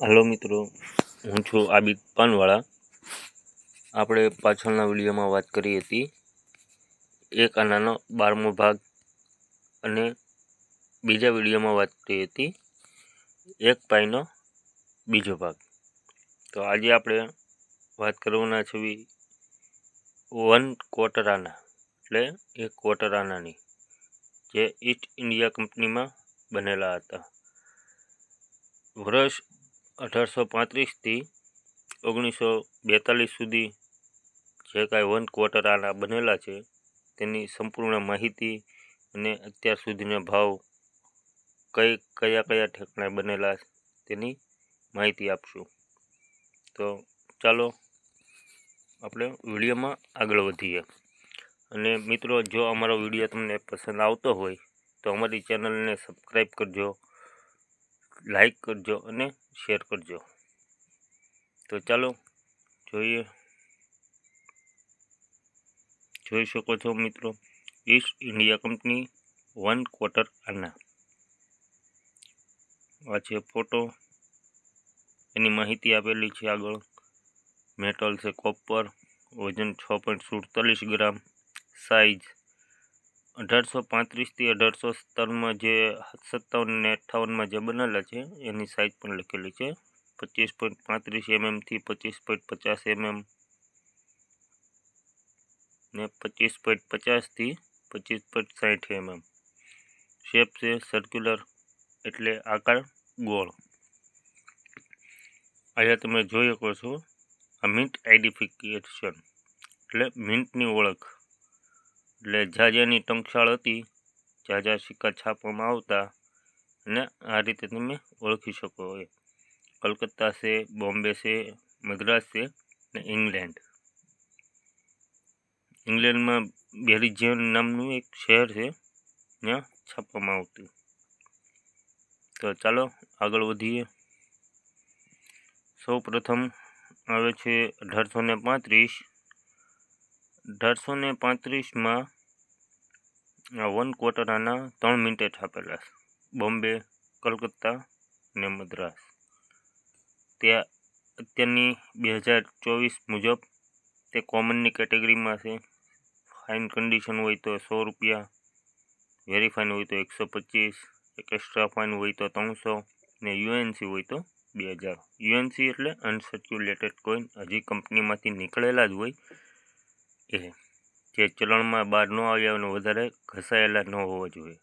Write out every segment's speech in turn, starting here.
Hello મિત્રો, હું છું આબિદ પાનવાળા. આપણે પાછળના વિડીયોમાં વાત કરી હતી એક આનાનો બારમો ભાગ અને બીજા વિડીયોમાં વાત કરી હતી એક પાઈનો બીજો ભાગ. તો આજે આપણે વાત કરવાના છે વન ક્વાર્ટર આના એટલે એક ક્વાર્ટર આનાની જે ઈસ્ટ ઇન્ડિયા કંપનીમાં બનેલા હતા. વર્ષ અઢારસો પાંત્રીસથી ઓગણીસો બેતાલીસ સુધી જે કાંઈ વન ક્વાર્ટર આના બનેલા છે, તેની સંપૂર્ણ માહિતી અને અત્યાર સુધીનો ભાવ કઈ, કયા કયા ઠેકાણે બનેલા તેની માહિતી આપશું. તો ચાલો આપણે વિડીયોમાં આગળ વધીએ. અને મિત્રો, જો અમારો વીડિયો તમને પસંદ આવતો હોય, તો અમારી ચેનલને સબસ્ક્રાઈબ કરજો. લાઈક કરજો અને શેર કરજો. તો ચાલો, જોઈએ. જોઈ શકો છો મિત્રો East India company one quarter anna. આ છે ફોટો એની માહિતી આપેલી છે આગળ. મેટલ છે કોપર વજન છ પોઈન્ટ સુડતાલીસ ગ્રામ સાઇઝ અઢારસો પાંત્રીસથી અઢારસો સત્તાવનમાં જે સત્તાવન ને અઠ્ઠાવનમાં જે બનેલા છે, એની સાઇઝ પણ લખેલી છે. પચીસ પોઈન્ટ પાંત્રીસ એમએમથી પચીસ પોઈન્ટ પચાસ એમએમ ને પચીસ પોઈન્ટ પચાસથી પચીસ પોઈન્ટ સાઠ એમએમ શેપ છે સર્ક્યુલર એટલે આકાર ગોળ. અહીંયા તમે જોઈ શકો છો આ મિન્ટ આઈડેન્ટિફિકેશન એટલે મિન્ટની ઓળખ. એટલે જાજાની ટંકશાળ હતી. જ્યાં સિક્કા છાપવામાં આવતા અને આ રીતે તમે ઓળખી શકો એ કલકત્તા છે, બોમ્બે છે, મદ્રાસ છે ને ઇંગ્લેન્ડ. ઇંગ્લેન્ડમાં બેરિજિયન નામનું એક શહેર છે ત્યાં છાપવામાં આવતું. તો ચાલો આગળ વધીએ. સૌ પ્રથમ આવે છે અઢારસો ને પાંત્રીસ. અઢારસો ને પાંત્રીસમાં વન ક્વાર્ટરના ત્રણ મિનિટે છાપેલા બોમ્બે, કલકત્તા ને મદ્રાસ. ત્યાં અત્યારની બે હજાર ચોવીસ મુજબ તે કોમનની કેટેગરીમાં છે. ફાઇન કન્ડિશન હોય તો સો રૂપિયા વેરી ફાઇન હોય તો એકસો પચીસ, એક એક્સ્ટ્રા ફાઇન હોય તો ત્રણસો, ને યુએનસી હોય તો બે હજાર. યુએનસી એટલે અનસર્ક્યુલેટેડ કોઈન હજી કંપનીમાંથી નીકળેલા જ હોય એ જે ચલણમાં બહાર ન આવ્યા અને વધારે ઘસાયેલા ન હોવા જોઈએ.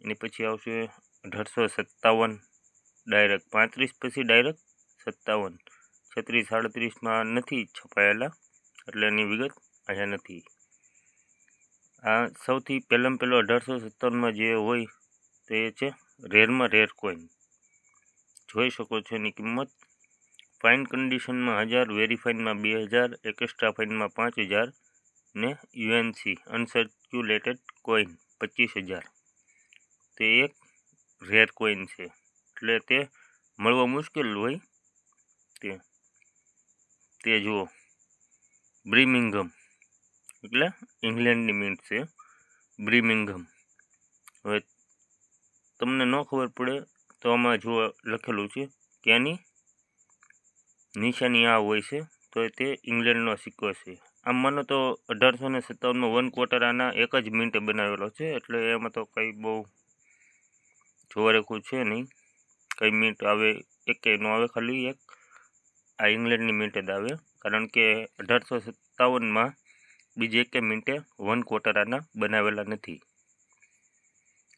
એની પછી આવશે અઢારસો સત્તાવન ડાયરેક્ટ પાંત્રીસ પછી ડાયરેક્ટ સત્તાવન. છત્રીસ, સાડત્રીસમાં નથી છપાયેલા, એટલે એની વિગત અહીંયા નથી. આ સૌથી પહેલાં પહેલો અઢારસો સત્તાવનમાં જે હોય તે છે રેરમાં રેર કોઈન. જોઈ શકો છો એની કિંમત. ફાઇન કન્ડિશનમાં હજાર વેરીફાઇનમાં બે હજાર એક્સ્ટ્રા ફાઇનમાં પાંચ હજાર ને યુએનસી અનસર્ક્યુલેટેડ કોઈન પચીસ હજાર. તે એક રેર કોઈન છે. એટલે તે મળવા મુશ્કેલ હોય. તે તે જુઓ. બ્રિમિંગમ એટલે ઇંગ્લેન્ડની મિન્ટ છે. બ્રિમિંગમ હવે તમને ન ખબર પડે તો આમાં જુઓ લખેલું છે. કે આની નિશાની આ હોય છે, તો તે ઇંગ્લેન્ડનો સિક્કો છે. આમ માનો તો અઢારસો ને સત્તાવનનો વન ક્વાર્ટર આના એક જ મિનિટે બનાવેલો છે, એટલે એમાં તો કંઈ બહુ જોવા રેખું છે નહીં. કઈ મિનિટ આવે એકે ન આવે ખાલી એક. આ ઇંગ્લેન્ડની મિનિટ જ આવે, કારણ કે અઢારસો સત્તાવનમાં બીજી એકે મિનિટે વન ક્વાર્ટર આના બનાવેલા નથી.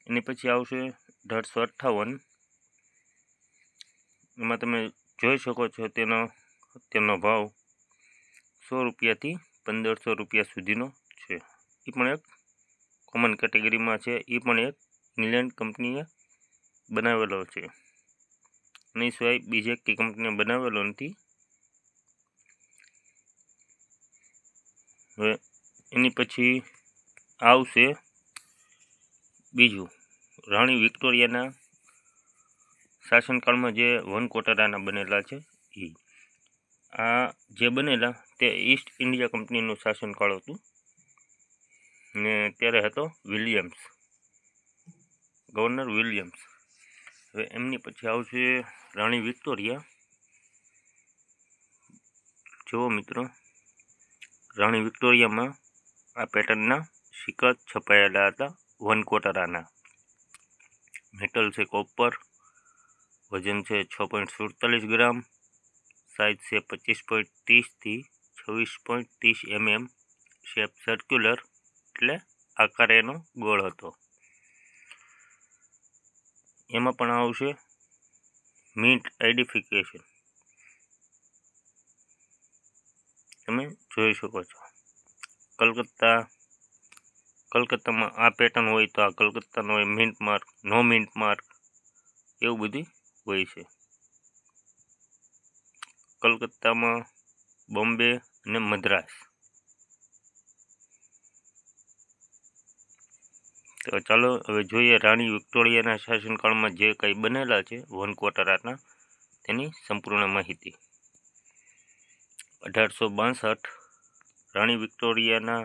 એની પછી આવશે અઢારસો અઠ્ઠાવન. એમાં તમે જોઈ શકો છો તેનો તેનો ભાવ સો રૂપિયાથી પંદરસો રૂપિયા સુધીનો છે. એ પણ એક કોમન કેટેગરીમાં છે. એ પણ એક ઇંગ્લેન્ડ કંપનીએ બનાવેલો છે. અને સિવાય બીજી એક કંપનીએ બનાવેલો નથી. હવે એની પછી આવશે બીજું રાણી વિક્ટોરિયાના શાસનકાળમાં જે વન કોટરાના બનેલા છે એ આ જે બનેલા તે ઈસ્ટ ઇન્ડિયા કંપનીનું શાસનકાળ હતું. ને ત્યારે હતો વિલિયમ્સ ગવર્નર વિલિયમ્સ હવે એમની પછી આવશે રાણી વિક્ટોરિયા. જુઓ મિત્રો, રાણી વિક્ટોરિયામાં આ પેટર્નના સિક્કા છપાયેલા હતા વન કોટરાના. મેટલ છે કોપર વજન છે છ પોઈન્ટ સુડતાલીસ ગ્રામ સાઇઝ છે પચીસ પોઈન્ટ ત્રીસથી છવ્વીસ પોઈન્ટ ત્રીસ એમએમ શેપ સર્ક્યુલર એટલે આકાર એનો ગોળ હતો. એમાં પણ આવશે મીટ આઈડેન્ટિફિકેશન તમે જોઈ શકો છો. કલકત્તા, કલકત્તામાં આ પેટર્ન હોય તો આ કલકત્તાનો હોય મિન્ટ માર્ક નો મિન્ટ માર્ક એવું બધી હોય છે. કલકત્તામાં બોમ્બે અને મદ્રાસ. તો ચાલો હવે જોઈએ રાણી વિક્ટોરિયાના શાસનકાળમાં જે કંઈ બનેલા છે વન ક્વાર્ટરના તેની સંપૂર્ણ માહિતી. અઢારસો બાસઠ રાણી વિક્ટોરિયાના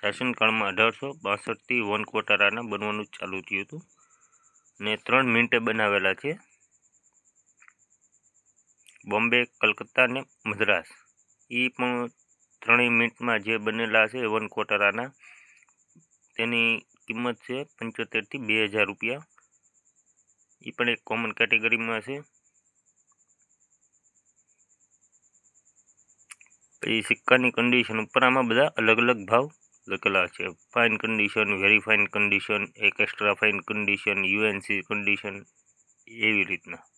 શાસનકાળમાં અઢારસો બાસઠથી વન ક્વાર્ટરાના બનવાનું ચાલુ થયું હતું. ને ત્રણ મિનિટે બનાવેલા છે. બોમ્બે, કલકત્તા ને મદ્રાસ. એ પણ ત્રણેય મિનિટમાં જે બનેલા છે, વન ક્વોટરાના તેની કિંમત છે પંચોતેરથી બે હજાર રૂપિયા. એ પણ એક કોમન કેટેગરીમાં છે. પછી સિક્કાની કન્ડિશન ઉપર આમાં બધા અલગ અલગ ભાવ લખેલા છે. Fine condition very fine condition એક extra fine condition UNC condition એવી રીતના.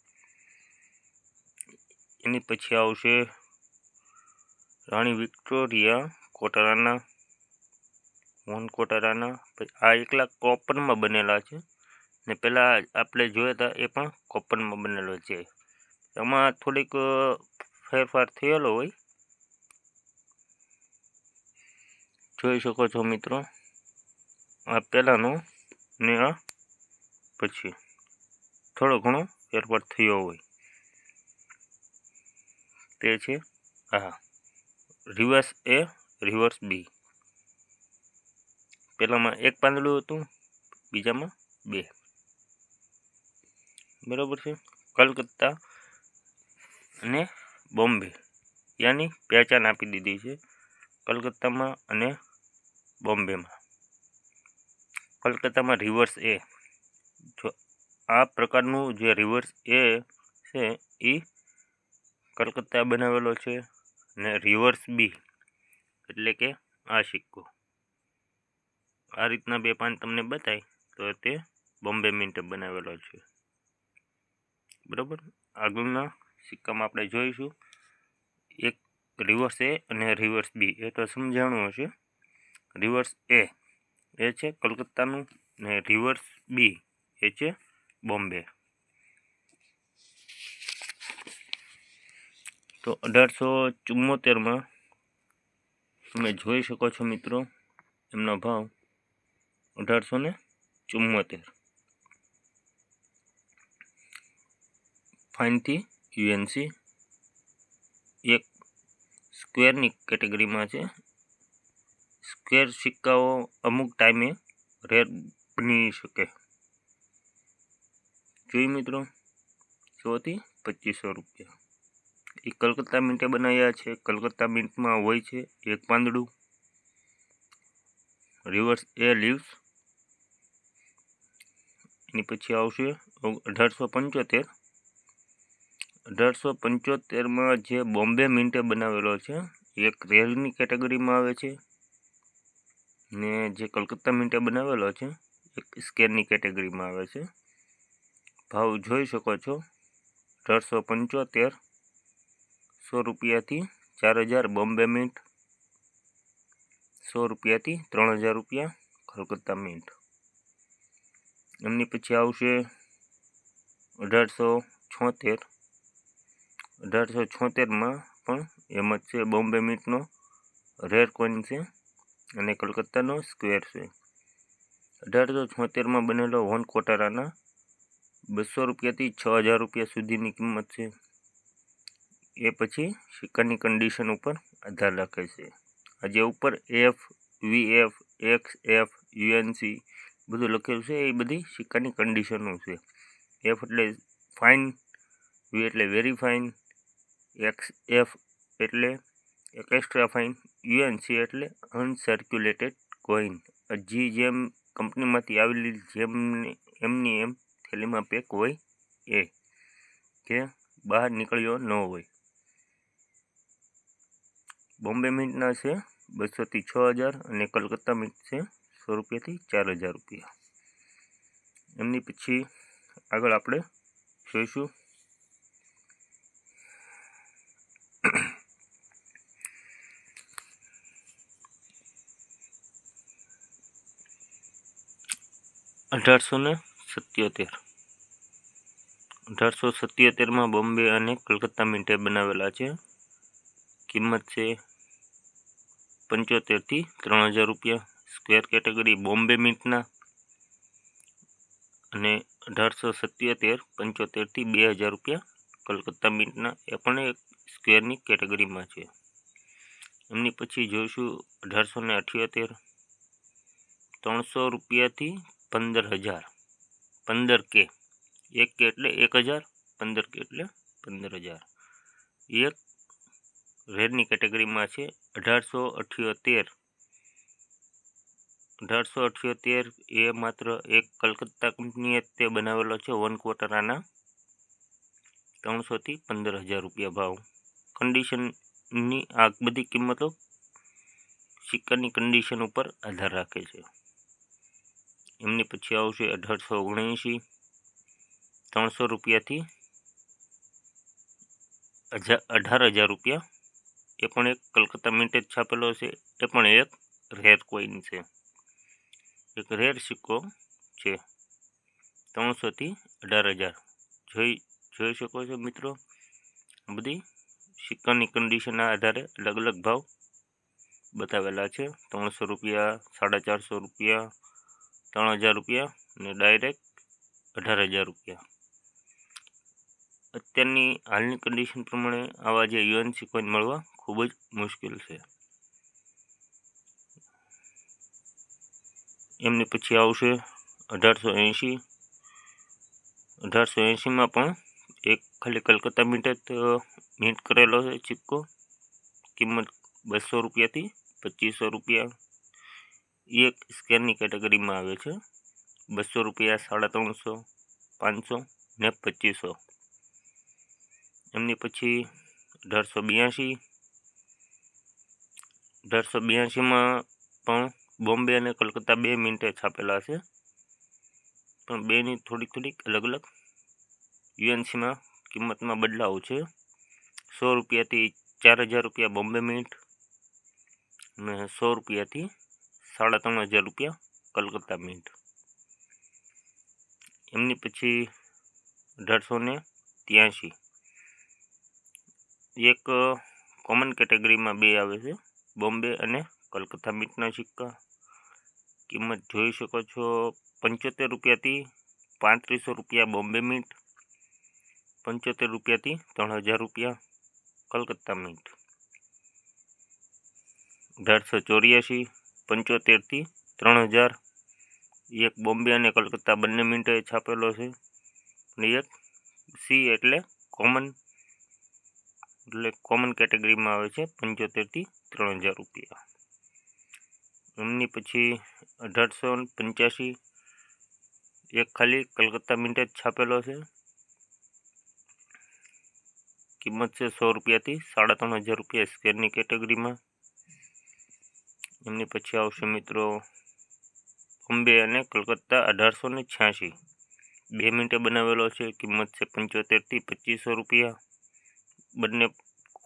એની પછી આવશે રાણી વિક્ટોરિયા કોટારાના, મોહન કોટારાના. આ એકલા કોપરમાં બનેલા છે. ને પહેલાં આપણે જોયા હતા એ પણ કોપરમાં બનેલો છે. એમાં થોડીક ફેરફાર થયેલો હોય. જોઈ શકો છો મિત્રો, આ પહેલાંનો ને આ પછી થોડો ઘણો ફેરફાર થયો હોય. તે છે આ રિવર્સ એ રિવર્સ બી પહેલામાં એક પાંદડું હતું, બીજામાં બે. બરાબર છે? કલકત્તા અને બોમ્બે. યાની પહેચાન આપી દીધી છે, કલકત્તામાં અને બોમ્બેમાં. કલકત્તામાં રિવર્સ એ જો આ પ્રકારનું જે રિવર્સ એ છે એ કલકત્તા બનાવેલો છે ને રિવર્સ બી એટલે કે આ સિક્કો. આ રીતના બે પાન તમને બતાય તો તે બોમ્બે મિન્ટે બનાવેલો છે. બરાબર? આગળના સિક્કામાં આપણે જોઈશું. એક રિવર્સ એ અને રિવર્સ બી એ તો સમજાણું હશે. રિવર્સ એ એ છે કલકત્તાનું ને રિવર્સ બી એ છે બોમ્બે. તો અઢારસો ચુમ્મોતેરમાં તમે જોઈ શકો છો મિત્રો, એમનો ભાવ અઢારસો ને ચુમ્મોતેર ફાઇનથી યુએનસી એક સ્ક્વેરની કેટેગરીમાં છે. સ્ક્વેર સિક્કાઓ અમુક ટાઈમે રેર બની શકે. જોઈ મિત્રો? સોથી પચીસો રૂપિયા. એ કલકત્તા મિન્ટે બનાવ્યા છે. કલકત્તા મિન્ટમાં હોય છે એક પાંદડું. રિવર્સ એ લીવ્સ એની પછી આવશે અઢારસો પંચોતેર. અઢારસો પંચોતેરમાં જે બોમ્બે મિન્ટે બનાવેલો છે, એક રેલની કેટેગરીમાં આવે છે. ને જે કલકત્તા મિન્ટે બનાવેલો છે, એક સ્કેરની કેટેગરીમાં આવે છે. ભાવ જોઈ શકો છો. અઢારસો પંચોતેર. સો રૂપિયાથી ચાર હજાર બોમ્બે મિન્ટ. સો રૂપિયાથી ત્રણ હજાર રૂપિયા કલકત્તા મિન્ટ. એમની પછી આવશે અઢારસો છોતેર. અઢારસો છોતેરમાં પણ એમ જ છે, બોમ્બે મિન્ટનો રેર કોઈન છે અને કલકત્તાનો સ્ક્વેર છે. અઢારસો છોતેરમાં બનેલો વન કોટારાના બસો રૂપિયાથી છ હજાર રૂપિયા સુધીની કિંમત છે. એ પછી સિક્કાની કન્ડિશન ઉપર આધાર રાખે છે. આજે ઉપર F V F X F UNC બધું લખેલું છે, એ બધી સિક્કાની કન્ડિશનો છે. એફ એટલે ફાઇન વી એટલે વેરી ફાઇન એક્સ એફ એટલે એક એક્સ્ટ્રા ફાઇન યુએનસી એટલે અનસર્ક્યુલેટેડ કોઈન જી જેમ કંપનીમાંથી આવેલી જેમ એમની એમ થેલીમાં પેક હોય એ. કે બહાર નીકળ્યો ન હોય. બોમ્બે મિન્ટના છે, બસોથી છ હજાર અને કલકત્તા મિન્ટ છે, સો રૂપિયાથી ચાર હજાર રૂપિયા. એમની પછી આગળ આપણે જોઈશું. અઢારસો ને સત્યોતેર. અઢારસો સત્યોતેરમાં બોમ્બે અને કલકત્તા મિન્ટે બનાવેલા છે. કિંમત છે પંચોતેરથી ત્રણ હજાર રૂપિયા. સ્ક્વેર કેટેગરી બોમ્બે મિન્ટના અને અઢારસો સત્યોતેર પંચોતેરથી બે હજાર રૂપિયા કલકત્તા મિન્ટના એ પણ એક સ્ક્વેરની કેટેગરીમાં છે. એમની પછી જોઈશું અઢારસો ને અઠ્યોતેર, ત્રણસો રૂપિયાથી પંદર હજાર. પંદર કે. એક કે એટલે એક હજાર, પંદર કે એટલે પંદર હજાર. એક રેરની કેટેગરીમાં છે. અઢારસો અઠ્યોતેર. અઢારસો અઠ્યોતેર એ માત્ર એક કલકત્તા કંપનીએ તે બનાવેલો છે, વન ક્વાર્ટર આના ત્રણસોથી પંદર હજાર રૂપિયા ભાવ. કન્ડિશનની આ બધી કિંમતો સિક્કાની કન્ડિશન ઉપર આધાર રાખે છે. એમની પછી આવશે અઢારસો ઓગણએંશી. ત્રણસો રૂપિયાથી અઢાર હજાર રૂપિયા એ પણ એક કલકત્તા મિન્ટેજ છાપેલો છે. એ પણ એક રેર કોઈન છે. એક રેર સિક્કો છે. ત્રણસોથી અઢાર હજાર. જોઈ જોઈ શકો છો મિત્રો? બધી સિક્કાની કન્ડિશનના આધારે અલગ અલગ ભાવ બતાવેલા છે. ત્રણસો રૂપિયા, સાડા ચારસો રૂપિયા, ત્રણ હજાર રૂપિયા અને ડાયરેક્ટ અઢાર હજાર રૂપિયા. અત્યારની હાલની કન્ડિશન પ્રમાણે આવા જે યુએનસી કોઈન મળવા ખૂબ જ મુશ્કેલ છે એમની પછી આવશે અઢારસો એંશી અઢારસો એંશીમાં પણ એક ખાલી કલકત્તા મિન્ટ જ મિન્ટ કરેલો છે સિક્કો કિંમત બસો રૂપિયાથી પચીસો રૂપિયા એ એક સ્કેનની કેટેગરીમાં આવે છે બસો રૂપિયા સાડા ત્રણસો પાંચસો ને પચીસો એમની પછી અઢારસો બ્યાસી અઢારસો બ્યાસીમાં પણ બોમ્બે અને કલકત્તા બે મિનિટે છાપેલા છે. પણ બેની થોડીક થોડીક અલગ અલગ યુએનસીમાં કિંમતમાં બદલાવ છે. સો રૂપિયાથી ચાર હજાર રૂપિયા બોમ્બે મિન્ટ અને સો રૂપિયાથી સાડા ત્રણ હજાર રૂપિયા કલકત્તા મિન્ટ. એમની પછી અઢારસો ને ત્યાંશી. એક કોમન કેટેગરીમાં બે આવે છે. બોમ્બે અને કલકત્તા મીટના સિક્કા. કિંમત જોઈ શકો છો પંચોતેર રૂપિયાથી પાંત્રીસો રૂપિયા બોમ્બે મીટ, પંચોતેર રૂપિયાથી ત્રણ હજાર રૂપિયા કલકત્તા મીટ. અઢારસો ચોર્યાસી, પંચોતેરથી ત્રણ હજાર. એક બોમ્બે અને કલકત્તા બંને મિન્ટે છાપેલો છે. અને એક સી એટલે કોમન એટલે કોમન કેટેગરીમાં આવે છે પંચોતેરથી ત્રણ હજાર રૂપિયા. એમની પછી અઢારસો પંચ્યાસી, એક ખાલી કલકત્તા મિન્ટ જ છાપેલો છે. કિંમત છે સો રૂપિયાથી સાડા ત્રણ હજાર રૂપિયા સ્કેરની કેટેગરીમાં એમની પછી આવશે મિત્રો બોમ્બે અને કલકત્તા અઢારસો ને છ્યાસી. બે મિનિટે બનાવેલો છે, કિંમત છે પંચોતેરથી પચીસો રૂપિયા. બંને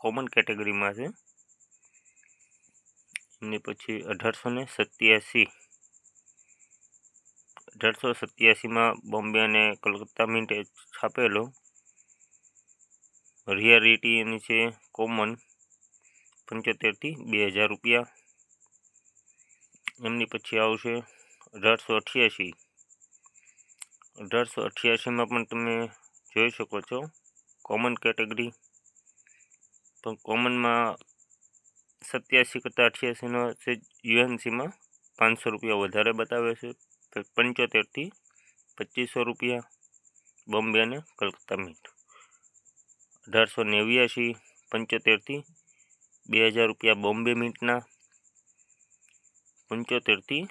કોમન કેટેગરીમાં છે. એમની પછી અઢારસો ને સત્યાસી. અઢારસો સત્યાસીમાં બોમ્બે અને કલકત્તા મિન્ટે છાપેલો. રિયાલિટી એની છે કોમન પંચોતેરથી બે હજાર રૂપિયા. એમની પછી આવશે અઢારસો અઠ્યાસી. અઢારસો અઠ્યાસીમાં પણ તમે જોઈ શકો છો કોમન કેટેગરી પણ કોમનમાં સત્યાસી કરતાં અઠ્યાસીનો છે યુએનસીમાં પાંચસો રૂપિયા વધારે બતાવે છે પંચોતેરથી પચીસો રૂપિયા બોમ્બે અને કલકત્તા મિન્ટ અઢારસો નેવ્યાસી પંચોતેરથી બે હજાર રૂપિયા બોમ્બે મીટના, પંચોતેરથી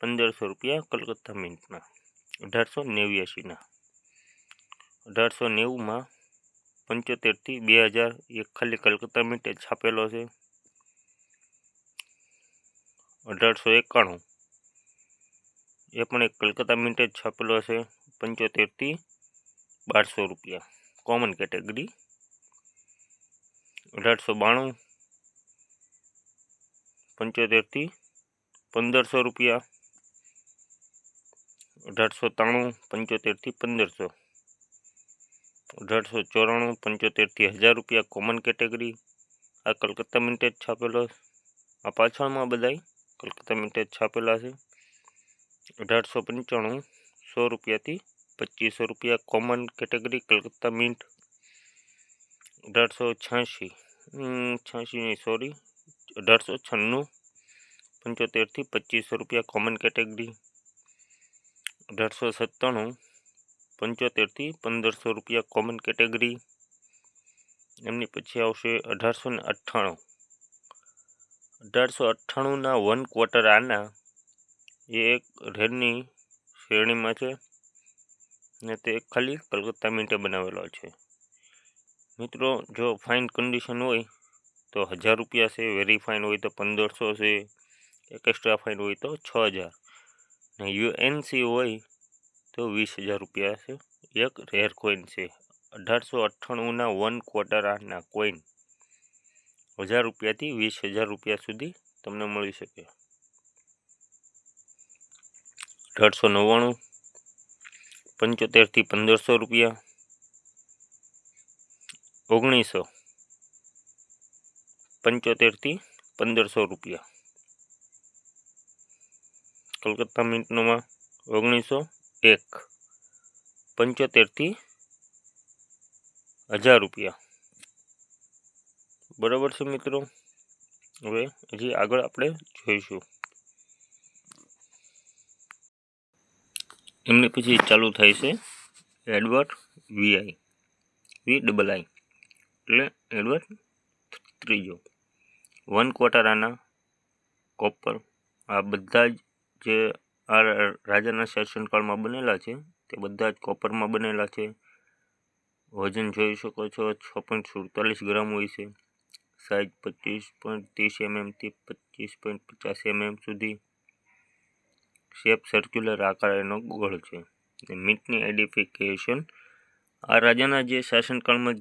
પંદરસો રૂપિયા કલકત્તા મીટના. અઢારસો નેવ્યાસીના અઢારસો નેવુંમાં પંચોતેરથી બે હજાર એક ખાલી કલકત્તા મિન્ટે છાપેલો છે. અઢારસો એકાણું. એ પણ એક કલકત્તા મિન્ટે જ છાપેલો છે. પંચોતેરથી બારસો રૂપિયા. કોમન કેટેગરી અઢારસો બાણું. પંચોતેરથી પંદરસો રૂપિયા. અઢારસો ત્રાણું પંચોતેરથી પંદરસો. અઢારસો ચોરાણું પંચોતેરથી હજાર રૂપિયા કોમન કેટેગરી આ કલકત્તા મિન્ટેજ છાપેલો આ પાછળમાં બધાય કલકત્તા મિન્ટેજ છાપેલા છે. અઢારસો પંચાણું સો રૂપિયાથી પચીસો રૂપિયા કોમન કેટેગરી કલકત્તા મિન્ટ અઢારસો છ્યાસી છ્યાસી નહીં સોરી અઢારસો છન્નું પંચોતેરથી પચીસો રૂપિયા કોમન કેટેગરી અઢારસો સત્તાણું પંચોતેરથી પંદરસો રૂપિયા કોમન કેટેગરી એમની પછી આવશે અઢારસો ને અઠ્ઠાણું. અઢારસો અઠ્ઠાણુંના વન ક્વાર્ટર આના એ એક રેડની શ્રેણીમાં છે. ને તે ખાલી કલકત્તા મિન્ટે બનાવેલો છે. મિત્રો, જો ફાઇન કન્ડિશન હોય તો હજાર રૂપિયા છે વેરી ફાઇન હોય તો પંદરસો છે, એક એક્સ્ટ્રા ફાઇન હોય તો છ હજાર. ને યુએનસી હોય તો વીસ હજાર રૂપિયા છે. એક રેર કોઈન છે. અઢારસો અઠ્ઠાણુંના વન ક્વાર્ટર આના કોઈન હજાર રૂપિયાથી વીસ હજાર રૂપિયા સુધી તમને મળી શકે. અઢારસો નવ્વાણું પંચોતેરથી પંદરસો રૂપિયા. ઓગણીસો પંચોતેરથી પંદરસો રૂપિયા. કલકત્તા મિન્ટનોમાં ઓગણીસો એક પંચોતેરથી હજાર રૂપિયા. બરાબર છે મિત્રો? હવે હજી આગળ આપણે જોઈશું. એમને પછી ચાલુ થાય છે Edward VI V double I, એટલે એડવર્ડ ત્રીજો. વન ક્વાર્ટર આના, કોપર, આ બધા જ જે આ રાજાના શાસનકાળમાં બનેલા છે. તે બધા જ કોપરમાં બનેલા છે. વજન જોઈ શકો છો, છ પોઈન્ટ સુડતાલીસ ગ્રામ હોય છે. સાઇઝ પચીસ પોઈન્ટ ત્રીસ એમએમથી પચીસ પોઈન્ટ પચાસ એમએમ સુધી. શેપ સર્ક્યુલર આકાર એનો ગોળ છે. મીટની આઈડેન્ટિફિકેશન આ રાજાના જે શાસનકાળમાં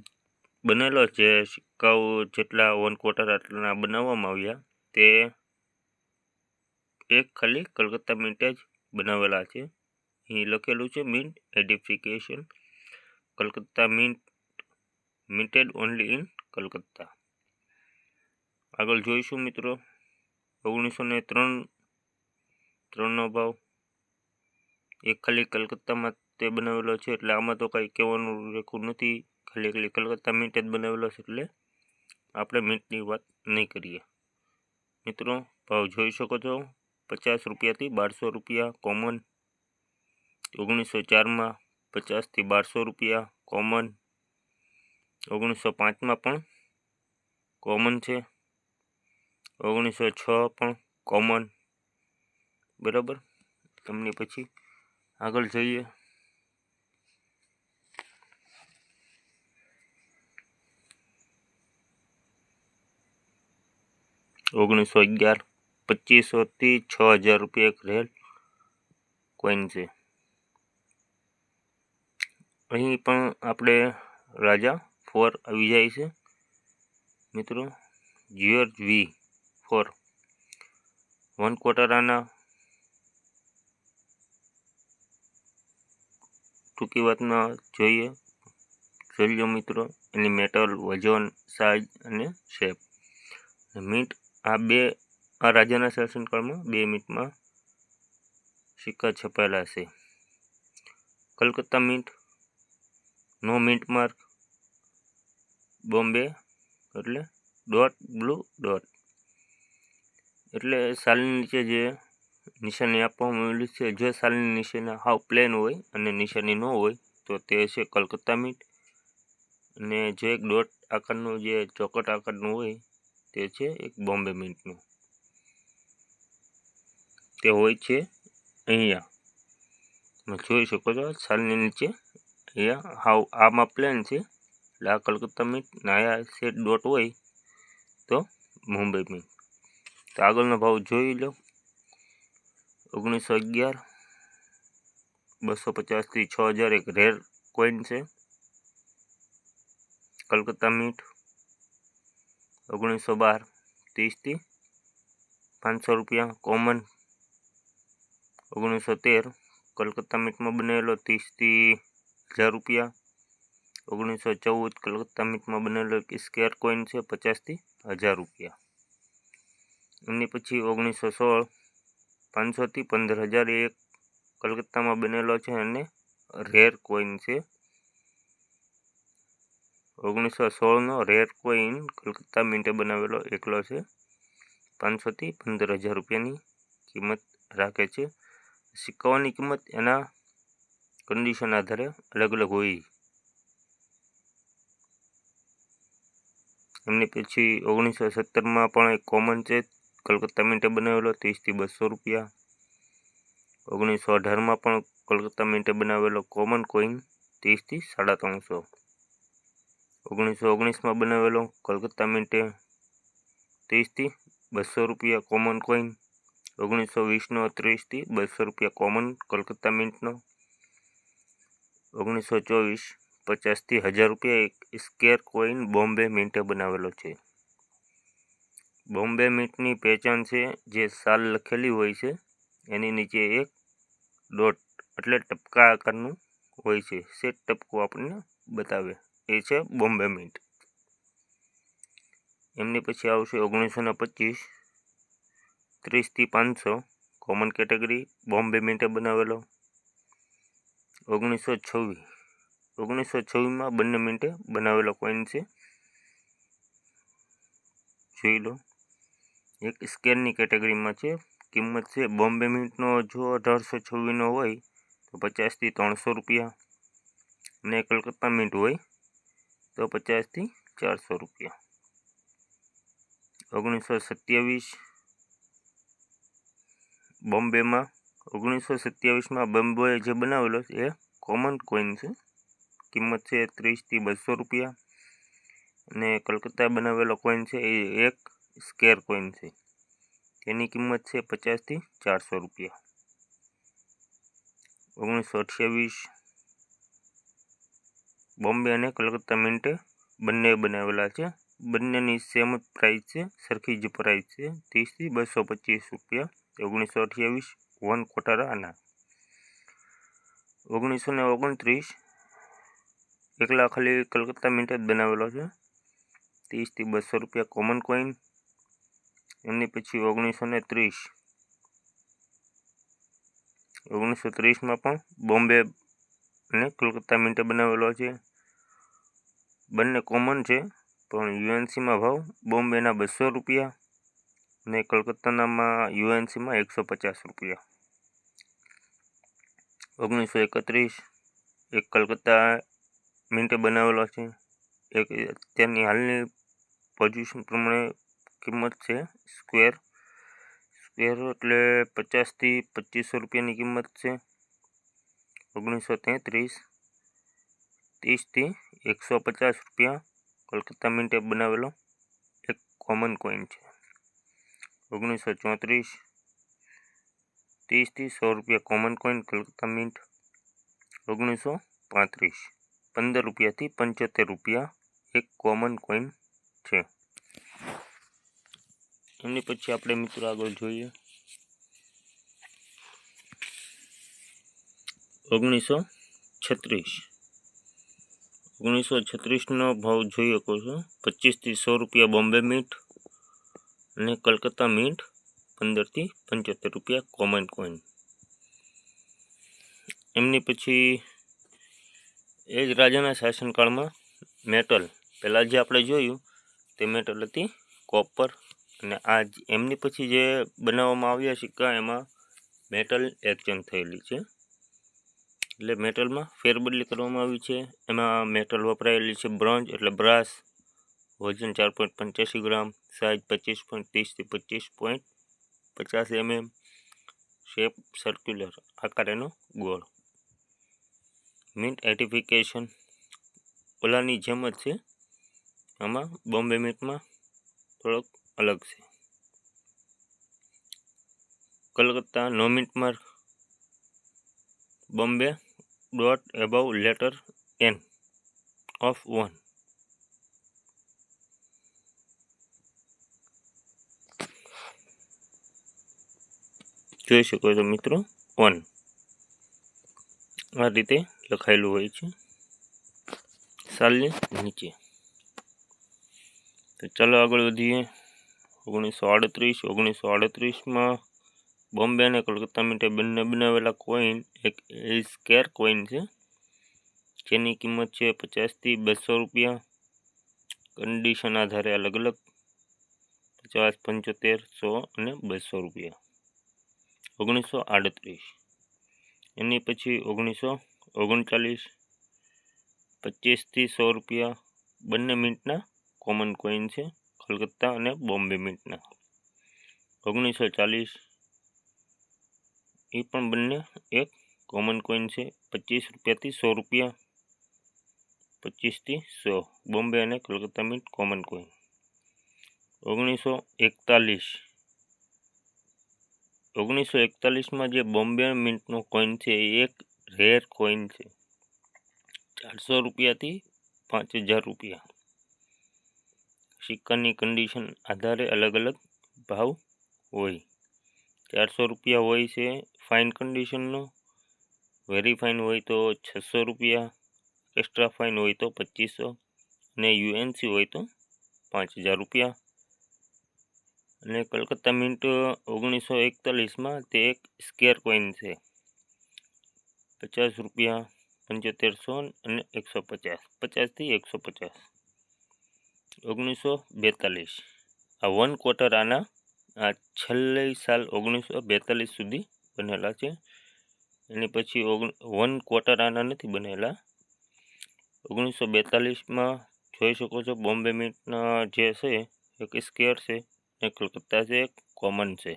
બનેલો છે સિક્કાઓ જેટલા વન ક્વાર્ટર આટલા બનાવવામાં આવ્યા, તે એક ખાલી કલકત્તા મિન્ટ જ બનાવેલા છે. અહીં લખેલું છે mint edification Calcutta mint minted only in Calcutta. આગળ જોઈશું મિત્રો. ઓગણીસો ને ત્રણ, ત્રણનો ભાવ. એક ખાલી કલકત્તામાં તે બનાવેલો છે એટલે આમાં તો કંઈ કહેવાનું રેખું નથી. ખાલી ખાલી કલકત્તા મિન્ટ જ બનાવેલો છે એટલે આપણે મિન્ટની વાત નહીં કરીએ. મિત્રો, ભાવ જોઈ શકો છો. પચાસ રૂપિયાથી બારસો રૂપિયા કોમન ઓગણીસો ચારમાં પચાસથી બારસો રૂપિયા કોમન ઓગણીસો પાંચમાં પણ કોમન છે. ઓગણીસો છ પણ કોમન બરાબર? તમને પછી આગળ જઈએ. ઓગણીસો અગિયાર. પચીસોથી છ હજાર રૂપિયા એક રેલ કોઈન છે અહીં પણ આપણે રાજા ફોર આવી જાય છે મિત્રો George V four one quarter anna ટૂંકી વાતમાં જોઈએ જોઈ લો મિત્રો એની મેટલ વજન સાઇઝ અને શેપ મીટ આ બે આ રાજાના શાસનકાળમાં બે મિનિટમાં સિક્કા છપાયેલા છે. કલકત્તા મિન્ટ નો મિન્ટ માર્ક, બોમ્બે, એટલે ડોટ, બ્લુ ડોટ. એટલે સાલની નીચે જે નિશાની આપવામાં આવેલી છે, જો સાલની નિશાની હાવ પ્લેન હોય અને નિશાની ન હોય, તો તે છે કલકત્તા મિન્ટ અને જે એક ડોટ આકારનું, જે ચોકટ આકારનું હોય, તે છે એક બોમ્બે મીટનું. તે હોય છે અહીંયા. તમે જોઈ શકો છો, છાલની નીચે અહીંયા હાવ, આમાં પ્લેન છે. એટલે આ કલકત્તા મીટ ને આયા સેટ ડોટ હોય તો મુંબઈ મીટ તો આગળનો ભાવ જોઈ લો. ઓગણીસો અગિયાર, બસો પચાસથી છ હજાર એક રેર કોઈન છે. કલકત્તા મીટ ઓગણીસો બાર, ત્રીસથી પાંચસો રૂપિયા કોમન ઓગણીસો તેર, કલકત્તા મીટમાં બનેલો ત્રીસથી હજાર રૂપિયા. ઓગણીસો ચૌદ, કલકત્તા મીટમાં બનેલો એક સ્કેર કોઈન છે, પચાસથી હજાર રૂપિયા. એમની પછી ઓગણીસો સોળ, પાંચસોથી પંદર હજાર એક કલકત્તામાં બનેલો છે અને રેર કોઈન છે. ઓગણીસો સોળનો રેર કોઈન કલકત્તા મિન્ટે બનાવેલો એકલો છે, પાંચસોથી પંદર હજાર રૂપિયાની કિંમત રાખે છે. સિક્કાઓની કિંમત એના કન્ડિશન આધારે અલગ અલગ હોય. એમની પછી ઓગણીસો સત્તરમાં પણ એક કોમન છે. કલકત્તા મિન્ટે બનાવેલો, ત્રીસથી બસો રૂપિયા. ઓગણીસો અઢારમાં પણ કલકત્તા મિન્ટે બનાવેલો કોમન કોઈન ત્રીસથી સાડા ત્રણસો. ઓગણીસો ઓગણીસમાં બનાવેલો કલકત્તા મિન્ટે ત્રીસથી બસો રૂપિયા કોમન કોઈન ઓગણીસો વીસનો ત્રીસથી બસો રૂપિયા કોમન કોલકાતા મિન્ટનો ઓગણીસો ચોવીસ પચાસથી હજાર રૂપિયા એક સ્કેર કોઈન બોમ્બે મિન્ટે બનાવેલો છે. બોમ્બે મિન્ટની પહેચાન છે જે સાલ લખેલી હોય છે. એની નીચે એક ડોટ એટલે ટપકા આકારનું હોય છે. સેટ ટપકું આપણને બતાવે. એ છે બોમ્બે મિન્ટ એમની પછી આવશે ઓગણીસો ને પચીસ ત્રીસથી પાંચસો કોમન કેટેગરી બોમ્બે મિન્ટે બનાવેલો. ઓગણીસો છવ્વીસ. ઓગણીસો છવ્વીસમાં બંને મિનિટે બનાવેલો કોઈન છે. જોઈ લો. એક સ્કેનની કેટેગરીમાં છે. કિંમત છે બોમ્બે મિન્ટનો જો અઢારસો છવ્વીસનો હોય તો પચાસથી ત્રણસો રૂપિયા. અને કલકત્તા મિન્ટ હોય તો પચાસથી ચારસો રૂપિયા. ઓગણીસો સત્યાવીસ બોમ્બેમાં ઓગણીસો સત્યાવીસમાં બોમ્બે જે બનાવેલો એ કોમન કોઈન છે. કિંમત છે ત્રીસથી બસો રૂપિયા. અને કલકત્તા બનાવેલો કોઈન છે, એ એક સ્કેર કોઈન છે. તેની કિંમત છે પચાસથી ચારસો રૂપિયા. ઓગણીસો અઠ્યાવીસ બોમ્બે અને કલકત્તા મિન્ટે બંને બનાવેલા છે. બંનેની સેમ જ પ્રાઇસ છે, સરખી જ પ્રાઇસ છે ત્રીસથી બસો પચીસ રૂપિયા. ઓગણીસો અઠ્યાવીસ, વન કોટારાના ઓગણીસો ને ઓગણત્રીસ, એકલા ખાલી કલકત્તા મિન્ટ જ બનાવેલો છે. ત્રીસથી બસો રૂપિયા કોમન કોઈન એમની પછી ઓગણીસો ને ત્રીસ. ઓગણીસો ત્રીસમાં પણ બોમ્બે અને કલકત્તા મિન્ટે બનાવેલો છે. બંને કોમન છે, પણ યુએનસીમાં ભાવ બોમ્બેના બસો રૂપિયા અને કલકત્તાનામાં યુએનસીમાં એકસો પચાસ રૂપિયા. ઓગણીસો એકત્રીસ એક કલકત્તા મિન્ટે બનાવેલો છે. એક અત્યારની હાલની પોઝિશન પ્રમાણે કિંમત છે સ્ક્વેર સ્ક્વેર એટલે પચાસથી પચીસો રૂપિયાની કિંમત છે. ઓગણીસો તેત્રીસ ત્રીસથી એકસો પચાસ રૂપિયા કલકત્તા મિન્ટે બનાવેલો એક કોમન કોઈન છે. ઓગણીસો ચોત્રીસ, ત્રીસથી સો રૂપિયા કોમન કોઈન કલકત્તા મિન્ટ ઓગણીસો પાંત્રીસ, પંદર રૂપિયાથી પંચોતેર રૂપિયા એક કોમન કોઈન છે. એમની પછી આપણે મિત્રો આગળ જોઈએ. ઓગણીસો છત્રીસ, ઓગણીસો છત્રીસનો ભાવ જોઈ શકો છો. પચીસથી સો રૂપિયા બોમ્બે મીટ અને કલકત્તા મિન્ટ પંદરથી પંચોતેર રૂપિયા કોમન કોઈન એમની પછી એ જ રાજાના શાસનકાળમાં મેટલ પહેલાં જે આપણે જોયું તે મેટલ હતી કોપર અને આ એમની પછી જે બનાવવામાં આવ્યા સિક્કા એમાં મેટલ એક્સચેન્જ થયેલી છે. એટલે મેટલમાં ફેરબદલી કરવામાં આવી છે. એમાં મેટલ વપરાયેલી છે બ્રોન્ઝ એટલે બ્રાસ વજન ચાર પોઈન્ટ પંચ્યાસી ગ્રામ સાઇઝ પચીસ પોઈન્ટ ત્રીસથી પચીસ પોઈન્ટ પચાસ એમએમ શેપ સર્ક્યુલર આકાર એનો ગોળ. મિન્ટ એટિફિકેશન ઓલાની જેમ જ છે. આમાં બોમ્બે મિન્ટમાં થોડોક અલગ છે. કલકત્તા નો mint mark Bombay dot above letter N of one જોઈ શકો છો મિત્રો, વન. આ રીતે લખાયેલું હોય છે. સાલની નીચે. તો ચાલો આગળ વધીએ. ઓગણીસો આડત્રીસ, ઓગણીસો આડત્રીસમાં બોમ્બે અને કલકત્તા માટે બંને બનાવેલા કોઈન, એક સ્કેર કોઈન છે. જેની કિંમત છે પચાસથી બસો રૂપિયા. કન્ડિશન આધારે અલગ અલગ. પચાસ, પંચોતેર, સો અને બસો રૂપિયા. ઓગણીસો આડત્રીસ. એની પછી ઓગણીસો ઓગણચાલીસ પચીસથી સો રૂપિયા બંને મિન્ટના કોમન કોઈન છે કલકત્તા અને બોમ્બે મિન્ટના. ઓગણીસો ચાલીસ, એ પણ બંને એક કોમન કોઈન છે પચીસ રૂપિયાથી સો રૂપિયા પચીસથી સો, બોમ્બે અને કલકત્તા મિન્ટ કોમન કોઈન. ઓગણીસો એકતાલીસ ઓગણીસો એકતાલીસમાં જે બોમ્બે મિન્ટનો કોઈન છે, એ એક રેર કોઈન છે. ચારસો રૂપિયાથી પાંચ હજાર રૂપિયા. સિક્કાની કન્ડિશન આધારે અલગ અલગ ભાવ હોય. ચારસો રૂપિયા હોય છે ફાઇન કન્ડિશનનો. વેરી ફાઇન હોય તો છસો રૂપિયા, એક્સ્ટ્રા ફાઇન હોય તો પચીસો અને યુએનસી હોય તો પાંચ હજાર રૂપિયા. અને કલકત્તા મિન્ટ ઓગણીસો એકતાલીસમાં તે એક સ્કેર કોઈન છે. પચાસ રૂપિયા પંચોતેરસો અને એકસો પચાસ. પચાસથી એકસો પચાસ. ઓગણીસો બેતાલીસ. આ વન ક્વાર્ટર આના, આ છેલ્લી સાલ ઓગણીસો બેતાલીસ સુધી બનેલા છે. એની પછી ઓગણ વન ક્વાર્ટર આના નથી બનેલા. ઓગણીસો બેતાલીસમાં જોઈ શકો છો બોમ્બે મિન્ટના જે છે, એક સ્કેર છે. ને કલકત્તા છે, કોમન છે.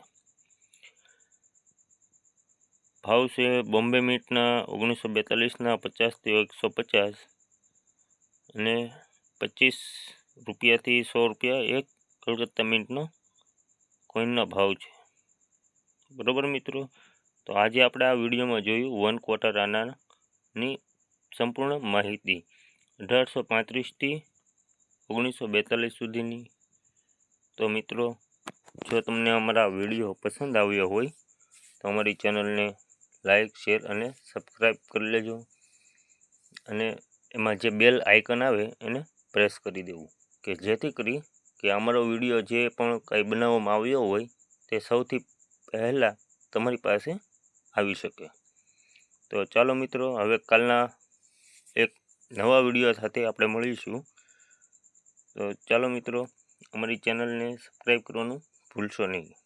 ભાવ છે બોમ્બે મિન્ટના ઓગણીસો બેતાલીસના, પચાસથી એકસો પચાસ અને પચીસ રૂપિયાથી સો રૂપિયા એક કલકત્તા મીટનો કોઈનનો ભાવ છે. બરાબર મિત્રો? તો આજે આપણે આ વિડીયોમાં જોયું વન ક્વાર્ટર આનાની સંપૂર્ણ માહિતી. અઢારસો પાંત્રીસથી ઓગણીસો બેતાલીસ સુધીની તો મિત્રો, જો તમને અમારા વીડિયો પસંદ આવ્યો હોય, તો અમારી ચેનલને લાઈક, શેર અને સબસ્ક્રાઈબ કરી લેજો. અને એમાં જે બેલ આઇકન આવે, એને પ્રેસ કરી દેવું. કે જેથી કરી કે અમારો વીડિયો જે પણ કંઈ બનાવવામાં આવ્યો હોય, તે સૌથી પહેલાં તમારી પાસે આવી શકે. તો ચાલો મિત્રો, હવે કાલના એક નવા વીડિયો સાથે આપણે મળીશું. તો ચાલો મિત્રો અમારી ચેનલને સબસ્ક્રાઈબ કરવાનું ભૂલશો નહીં.